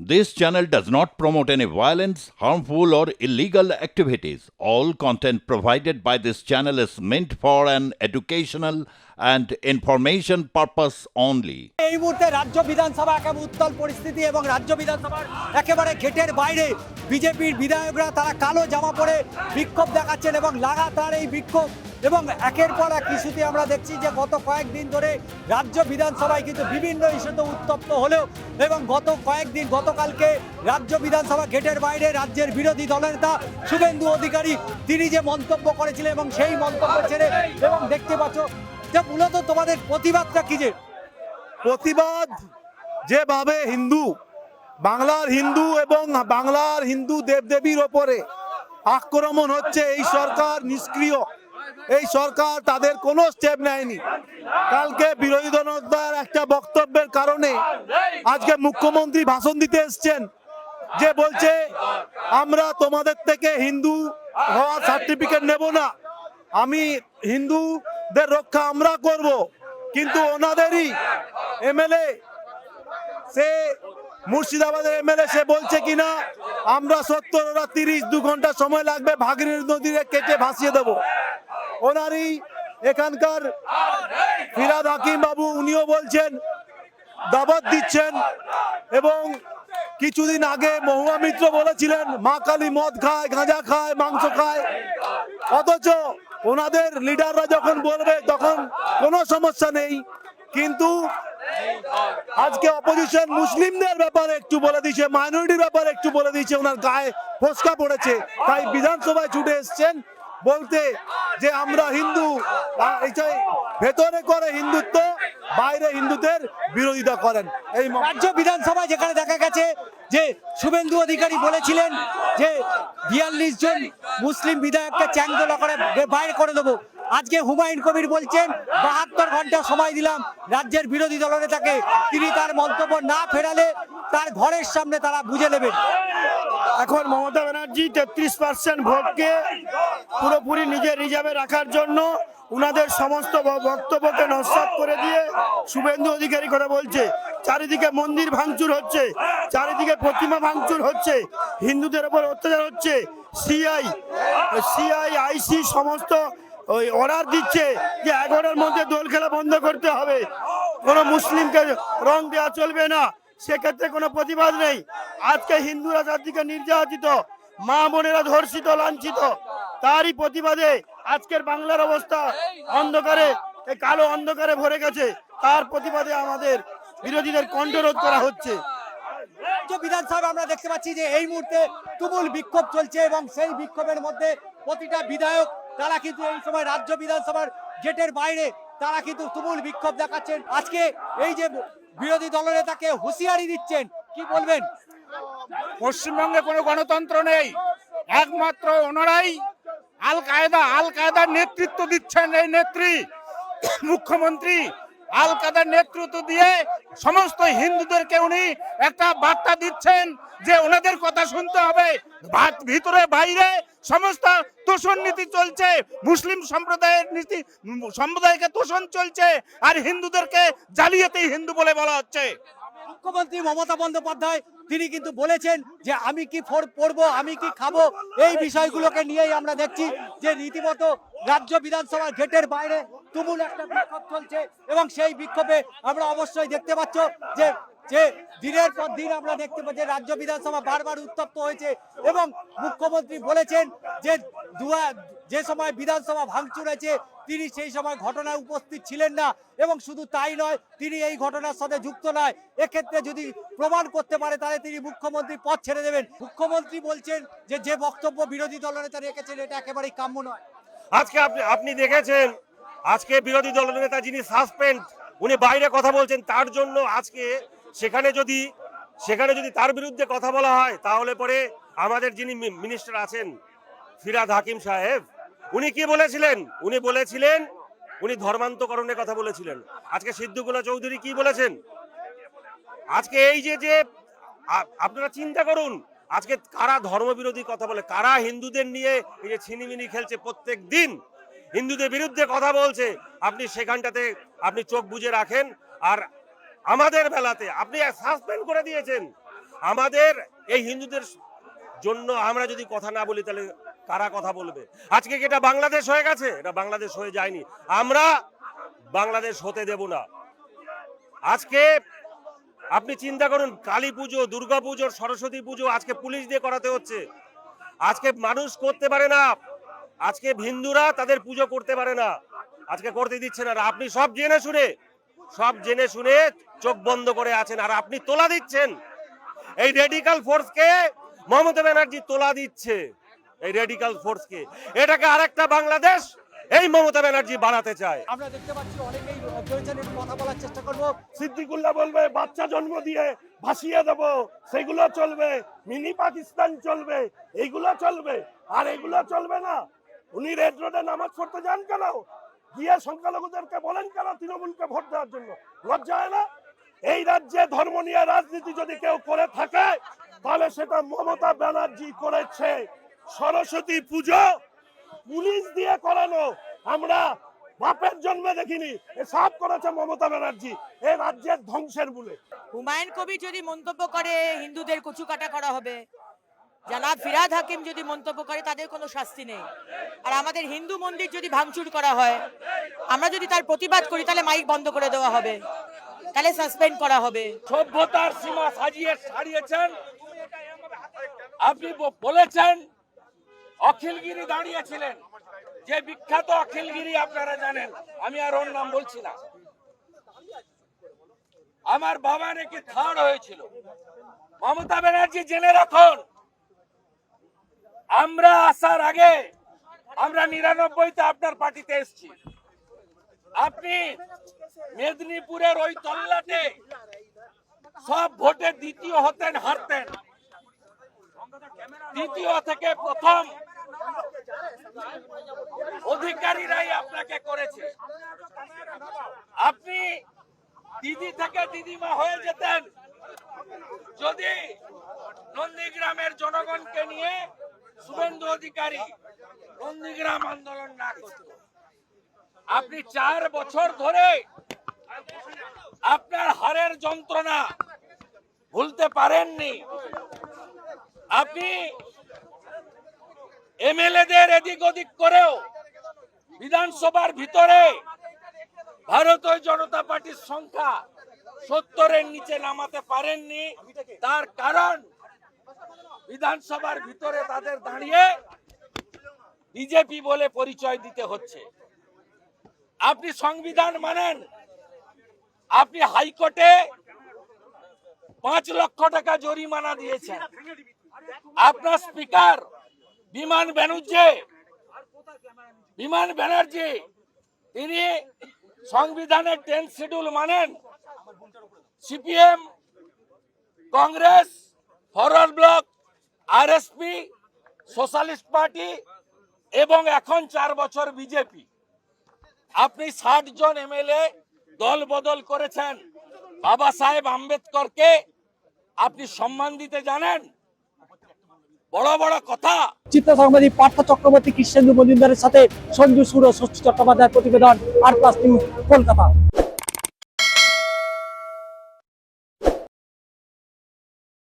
This channel does not promote any violence, harmful, or illegal activities. All content provided by this channel is meant for an educational and information purpose only. এই মুহূর্তে রাজ্য বিধানসভা একেবারে উত্তাল পরিস্থিতি এবং রাজ্য বিধানসভার একেবারে গেটের বাইরে বিজেপির বিধায়করা তারা কালো জামা পরে বিক্ষোভ দেখাচ্ছেন এবং লাগাতার এই বিক্ষোভ এবং একের পর এক ইস্যুতে আমরা দেখছি যে গত কয়েকদিন ধরে রাজ্য বিধানসভায় কিন্তু বিভিন্ন ইস্যুতে উত্তপ্ত হলেও এবং গত কয়েকদিন, গতকালকে রাজ্য বিধানসভা গেটের বাইরে রাজ্যের বিরোধী দলনেতা শুভেন্দু অধিকারী তিনি যে মন্তব্য করেছিলেন এবং সেই মন্তব্য ছেড়ে এবং দেখতে পাচ্ছ যে মূলত তোমাদের প্রতিবাদটা কি যে? প্রতিবাদ যেভাবে হিন্দু, বাংলার হিন্দু এবং বাংলার হিন্দু দেবদেবীর ওপরে আক্রমণ হচ্ছে, এই সরকার নিষ্ক্রিয়। এই সরকার তাদের কোনো স্টেপ নেয়নি। কালকে বিরোধী দলদার একটা বক্তব্যের কারণে আজকে মুখ্যমন্ত্রী ভাষণ দিতে এসছেন, যে বলছে, আমরা তোমাদের থেকে হিন্দু হওয়ার সার্টিফিকেট নেব না। আমি হিন্দুদের রক্ষা আমরা করব। কিন্তু ওনাদেরই এমএলএ, সে মুর্শিদাবাদের এমএলএ, সে বলছে কিনা, আমরা সত্তর ওরা তিরিশ, দু ঘণ্টা সময় লাগবে ভাগিনী নদীরে কেটে ভাসিয়ে দেব। ওনারই এখানকার ফিরাদ হাকিম বাবু, উনিও বলছেন, দাবাত দিচ্ছেন এবং কিছুদিন আগে মহুয়া মিত্র বলেছিলেন, মা কালী মদ খায়, গাঁজা খায়, মাংস খায়। অথচ ওনাদের লিডাররা যখন বলবে, তখন কোনো সমস্যা নেই। কিন্তু আজকে অপোজিশন মুসলিমদের ব্যাপারে একটু বলে দিয়েছে মাইনরিটির ব্যাপারে একটু বলে দিয়েছে, ওনার গায়ে ফসকা পড়েছে। তাই বিধানসভায় ছুটে এসছেন বলতে যে আমরা হিন্দু ভেতরে করে হিন্দুত্ব, বাইরে হিন্দুদের বিরোধিতা করেন। এই রাজ্য বিধানসভায় যেখানে দেখা গেছে যে শুভেন্দু অধিকারী বলেছিলেন যে বিয়াল্লিশ জন মুসলিম বিধায়ককে চ্যাংদোলা করে বাইরে করে দেবো। আজকে হুমায়ুন কবির বলছেন, বাহাত্তর ঘণ্টা সময় দিলাম রাজ্যের বিরোধী দলনেতাকে তিনি তার মন্তব্য না ফেরালে তার ঘরের সামনে তারা বুঝে নেবেন। এখন মমতা ব্যানার্জি তেত্রিশ পার্সেন্ট ভোটকে পুরোপুরি নিজের রিজার্ভে রাখার জন্য উনাদের সমস্ত বক্তব্যকে নস্বাত করে দিয়ে শুভেন্দু অধিকারী কথা বলছে। চারিদিকে মন্দির ভাঙচুর হচ্ছে, চারিদিকে প্রতিমা ভাঙচুর হচ্ছে, হিন্দুদের ওপর অত্যাচার হচ্ছে। সিআই সিআই, আইসি, সমস্ত ওই অর্ডার দিচ্ছে যে এগারোটার মধ্যে দোল খেলা বন্ধ করতে হবে। কোনো মুসলিমকে রং দেওয়া চলবে না। সেক্ষেত্রে কোনো প্রতিবাদ নেই। আজকে হিন্দুরা চারদিকে নির্যাতিত, মা বোনেরা ধর্ষিত, লাঞ্ছিত, তারই প্রতিবাদে আজকের বাংলার অবস্থা অন্ধকারে কালো অন্ধকারে ভরে গেছে। তার প্রতিবাদে আমাদের বিরোধীদের কণ্ঠরোধ করা হচ্ছে। রাজ্য বিধানসভা আমরা দেখতে পাচ্ছি যে এই মুহূর্তে তুমুল বিক্ষোভ চলছে এবং সেই বিক্ষোভের মধ্যে প্রতিটা বিধায়ক তারা কিন্তু এই সময় রাজ্য বিধানসভার গেটের বাইরে তারা কিন্তু তুমুল বিক্ষোভ দেখাচ্ছেন। আজকে এই যে বিরোধী দলনেতাকে হুঁশিয়ারি দিচ্ছেন, কি বলবেন? পশ্চিমবঙ্গে কোনো গণতন্ত্র নেই। একমাত্র ওনারাই আল কায়দা আল কায়দার নেতৃত্ব দিচ্ছেন এই নেত্রী। মুখ্যমন্ত্রী আল কায়দার নেতৃত্ব দিয়ে সমস্ত হিন্দুদেরকে উনি একটা বার্তা দিচ্ছেন যে ওনাদের কথা শুনতে হবে। ভাত- ভিতরে, বাইরে সমস্ত তোষণ নীতি চলছে। মুসলিম সম্প্রদায়ের নীতি, সম্প্রদায়কে তোষণ চলছে আর হিন্দুদেরকে জালিয়াতেই হিন্দু বলে বলা হচ্ছে। মুখ্যমন্ত্রী মমতা বন্দ্যোপাধ্যায়, তিনি কিন্তু বলেছেন যে আমি কি পড়ব, আমি কি খাব, এই বিষয়গুলোকে নিয়েই আমরা দেখছি যে রীতিমতো রাজ্য বিধানসভার গেটের বাইরে তুমুল একটা বিক্ষোভ চলছে এবং সেই বিক্ষোভে আমরা অবশ্যই দেখতে পাচ্ছ যে যে দিনের পর দিন আমরা দেখতে পাচ্ছি, রাজ্য বিধানসভা বারবার উত্তপ্ত হয়েছে এবং মুখ্যমন্ত্রী বলেছেন যে যে সময় বিধানসভা ভাঙচুর হয়েছে, তিনি সেই সময় ঘটনায় উপস্থিত ছিলেন না এবং শুধু তাই নয়, তিনি এই ঘটনার সাথে যুক্ত নয়। এক্ষেত্রে যদি প্রমাণ করতে পারে, তাহলে তিনি মুখ্যমন্ত্রী পদ ছেড়ে দেবেন। মুখ্যমন্ত্রী বলছেন যে যে বক্তব্য বিরোধী দলনেতা রেখেছেন, এটা একেবারেই কাম্য নয়। আজকে আপনি আপনি দেখেছেন, আজকে বিরোধী দলনেতা যিনি সাসপেন্ড উনি বাইরে কথা বলছেন, তার জন্য আজকে সেখানে যদি সেখানে যদি তার বিরুদ্ধে কথা বলা হয়, তাহলে পরে আমাদের যিনি মিনিস্টার আছেন, ফিরাদ হাকিম সাহেব, উনি কি বলেছিলেন? উনি বলেছিলেন, উনি ধর্মান্তকরণের কথা বলেছিলেন। আজকে সিদ্ধুকুলা চৌধুরী কি বলেছেন? আজকে এই যে যে আপনারা চিন্তা করুন, আজকে কারা ধর্মবিরোধী কথা বলে, কারা হিন্দুদের নিয়ে এই যে ছিনিমিনি খেলছে প্রত্যেক দিন, হিন্দুদের বিরুদ্ধে কথা বলছে, আপনি সেখানটাতে, আপনি চোখ বুজে রাখেন, আর আমাদের বেলাতে আপনি সাসপেন্ড করে দিয়েছেন। আমাদের এই হিন্দুদের জন্য আমরা যদি কথা না বলি, তাহলে কারা কথা বলবে? আজকে কি এটা বাংলাদেশ হয়ে গেছে? এটা বাংলাদেশ হয়ে যায়নি। আমরা বাংলাদেশ হতে দেব না। আজকে আপনি চিন্তা করুন, কালী পুজো, দুর্গা পুজো, সরস্বতী পুজো আজকে পুলিশ দিয়ে করাতে হচ্ছে। আজকে মানুষ করতে পারে না। আজকে হিন্দুরা তাদের পুজো করতে পারে না। আজকে করতে দিচ্ছে না। আপনি সব জেনে শুনে সব জেনে শুনে চোখ বন্ধ করে আছেন আর আপনি তোলা দিচ্ছেন। এই রেডিকাল ফোর্সকে মমতা ব্যানার্জি তোলা দিচ্ছে। এই রেডিকাল ফোর্সকে এটাকে আরেকটা বাংলাদেশ এই মমতা ব্যানার্জি বানাতে চায়। আমরা দেখতে পাচ্ছি অনেকেই কথা বলার চেষ্টা করব। সিদ্দিকুল্লাহ বলবে বাচ্চা জন্ম দিয়ে ভাসিয়ে দেব সেগুলো চলবে মিনি পাকিস্তান চলবে এইগুলো চলবে আর এগুলো চলবে না। উনি রেড রোডে নামাজ পড়তে যান কেন? গিয়ে সংখ্যালঘুদেরকে বলেন কেন তৃণমূলকে ভোট দেওয়ার জন্য। লজ্জা হয় না? এই রাজ্যে ধর্ম নিয়ে রাজনীতি যদি কেউ করে থাকে, তাহলে সেটা মমতা ব্যানার্জি করেছে। সরস্বতী পুজো পুলিশ দিয়ে করানো। আমরা বাপের জন্মে দেখিনি এসব করেছে মমতা ব্যানার্জি। এই রাজ্যের ধ্বংসের মূলে হুমায়ুন কবি যদি মন্তব্য করে, হিন্দুদের কচুকাটা করা হবে। জানাব ফিরাদ হাকিম যদি মন্তব্য করে, তাদের কোনো শাস্তি নেই। আর আমাদের হিন্দু মন্দির যদি ভাঙচুর করা হয়, আমরা যদি তার প্রতিবাদ করি, তাহলে মাইক বন্ধ করে দেওয়া হবে। তাহলে সাসপেন্ড করা হবে। সভ্যতার সীমা সাজিয়ে সারিয়েছেন আপনি বলেছেন, অখিলগিরি দাঁড়িয়েছিলেন। যে বিখ্যাত অখিলগিরি আপনারা জানেন, আমি আর ওর নাম বলছি না। আমার বাবা নাকি থার্ড হয়েছিল। মমতা ব্যানার্জি জেনে রাখুন আমরা আসার আগে আমরা নিরানব্বইতে আপনার পার্টিতে এসেছি। আপনি মেদিনীপুরের ওই তল্লাটে সব ভোটে দ্বিতীয় হতেন, হারতেন। দ্বিতীয় থেকে প্রথম অধিকারীরাই আপনাকে করেছে। আপনি দিদি থেকে দিদিমা হয়ে যেতেন। যদি নন্দীগ্রামের জনগণকে নিয়ে শুভেন্দু অধিকারী নন্দীগ্রাম আন্দোলন না করত। আপনি চার বছর ধরে আপনার হারের যন্ত্রণা ভুলতে পারেননি। আপনি এমএলএদের এদিক ওদিক করেও বিধানসভার ভিতরে ভারতীয় জনতা পার্টির সংখ্যা সত্তরের নিচে নামাতে পারেননি। তার কারণ বিধানসভার ভিতরে তাদের দাঁড়িয়ে বিজেপি বলে পরিচয় দিতে হচ্ছে। আপনি সংবিধান মানেন, আপনি হাইকোর্টে পাঁচ লক্ষ টাকা জরিমানা দিয়েছেন। আপনার স্পিকার বিমান ব্যানার্জি বিমান ব্যানার্জি, তিনি সংবিধানের টেন শিডিউল মানেন। CPM, Congress, Forward Bloc RSP, socialist party এবং এখন চার বছর বিজেপি। আপনি ষাট জন এমএলএ দল বদল করেছেন। বাবা সাহেব আম্বেদকরকে আপনি সম্মান দিতে জানেন? বড় বড় কথা। চিত্র সাংবাদিক পার্থ চক্রবর্তী, কৃষ্ণেন্দু মজুমদারের সাথে সঞ্জু সুর ও ষষ্ঠী চট্টোপাধ্যায়ের প্রতিবেদন আর প্লাস নিউজ, কলকাতা।